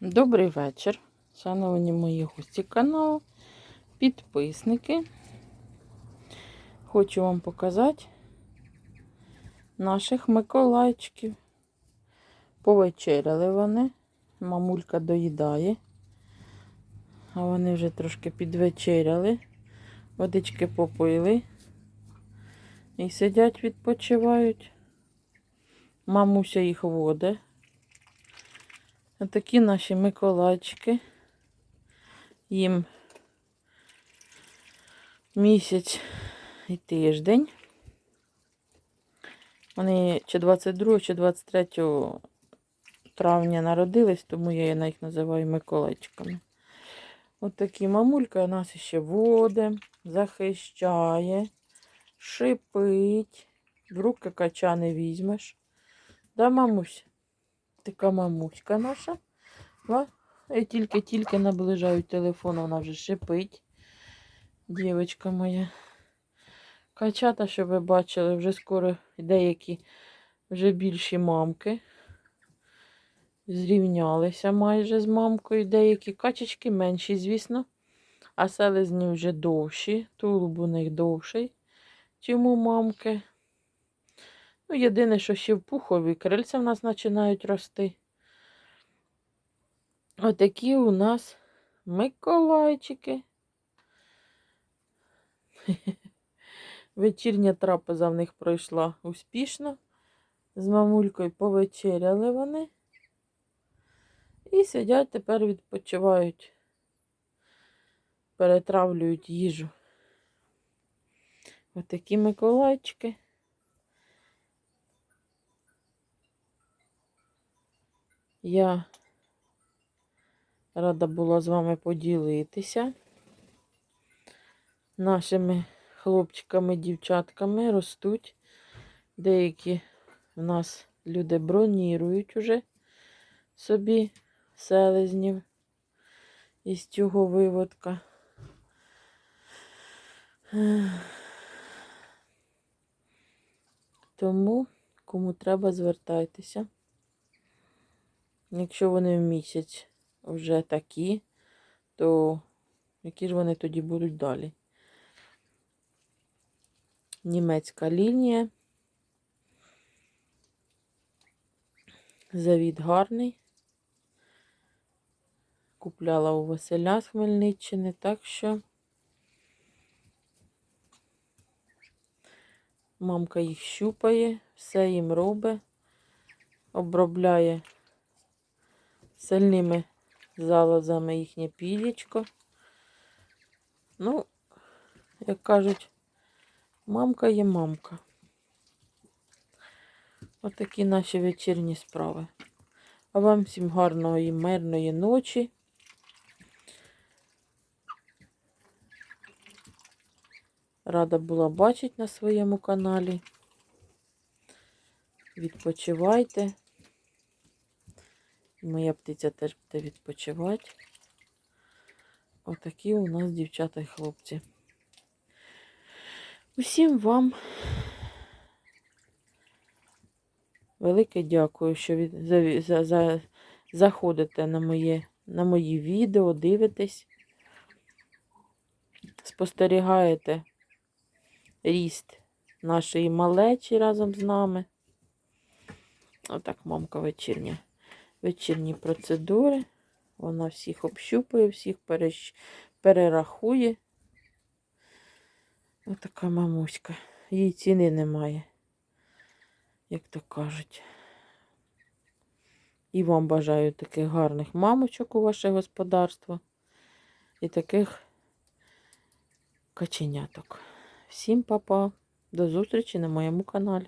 Добрий вечір, шановні мої гості каналу, підписники. Хочу вам показати наших Миколайчиків. Повечеряли вони. Мамулька доїдає. А вони вже трошки підвечеряли. Водички попили. І сидять, відпочивають. Мамуся їх воде. Отакі наші Миколайчики. Їм місяць і тиждень. Вони чи 22, чи 23 травня народились, тому я їх називаю Миколайчиками. От такі мамулька нас ще воде, захищає, шипить, в руки кача не візьмеш. Да, мамусь? Така мамуська наша. І тільки-тільки наближаю телефон, вона вже шипить. Дівочка моя. Качата, що ви бачили, вже скоро деякі вже більші мамки. Зрівнялися майже з мамкою. Деякі качечки менші, звісно. А селезні вже довші. Тулуб у них довший, чим у мамки. Ну, єдине, що ще в пухові крильця в нас починають рости. Отакі у нас Миколайчики. Вечірня трапеза в них пройшла успішно. З мамулькою повечеряли вони. І сидять тепер відпочивають, перетравлюють їжу. Отакі Миколайчики. Я рада була з вами поділитися. Нашими хлопчиками, дівчатками ростуть. Деякі в нас люди бронірують уже собі селезнів із цього виводка. Тому, кому треба, звертайтеся. Якщо вони в місяць вже такі, то які ж вони тоді будуть далі? Німецька лінія. Завід гарний. Купляла у Василя з Хмельниччини, так що мамка їх щупає, все їм робить, обробляє сильними залозами їхнє пілічко. Ну, як кажуть, мамка є мамка. Отакі наші вечірні справи. А вам всім гарного і мирної ночі. Рада була бачити на своєму каналі. Відпочивайте. Моя птиця теж буде відпочивати. Отакі у нас дівчата і хлопці. Усім вам велике дякую, що від, за, за, за, заходите на, моє, на мої відео, дивитесь, спостерігаєте ріст нашої малечі разом з нами. Отак мамка вечірня вечірні процедури. Вона всіх общупує, всіх перерахує. Отака мамуська. Їй ціни немає, як то кажуть. І вам бажаю таких гарних мамочок у ваше господарство. І таких каченяток. Всім папа. До зустрічі на моєму каналі.